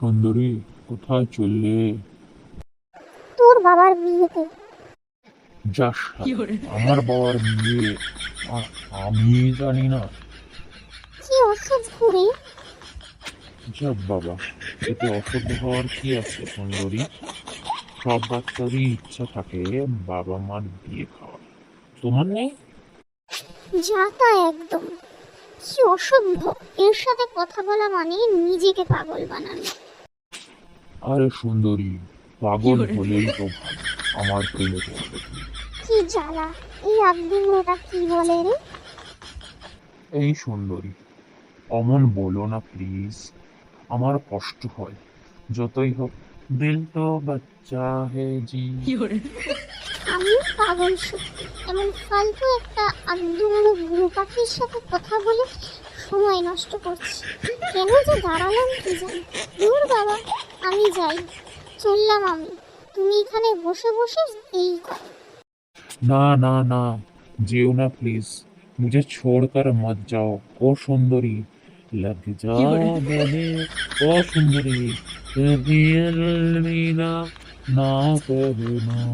সুন্দরী কোথায় চললে? তোর বাবার বিয়েতে। যাস আমার বাবার বিয়ে। আর আমি জানি না। কি রে? যাক বাবা এতে অসভ্য হওয়ার কি আছে সুন্দরী? সব বাচ্চারই ইচ্ছা থাকে বাবা মার বিয়ে খাওয়ার। তোমার নেই? যা তা একদম। কি অসভ্য। এর সাথে কথা বলা মানে নিজেকে পাগল বানানো। আরে সুন্দরী পাগল হলেই তো আমার প্রেমে কি জ্বালা এই আব্দুল ওটা কি বলে রে? এই সুন্দরী অমন বলো না প্লিজ আমার কষ্ট হয় যতই হোক দিল তো বাচ্চা হে জি। আমি পাগল এমন ফালতু একটা বুড়ো পাখির সাথে কথা বলে সময় নষ্ট করছি। কেন যে দাঁড়ালাম কি জানি। দূর বাবা আমি যাই। চললাম আমি। তুমি এখানে বসে বসে এই না না না। যেও না প্লিজ মুঝে ছোড় কর মত যাও। ও সুন্দরী। লগ যাও মনে ও সুন্দরী। তুমি না করো না। করুণা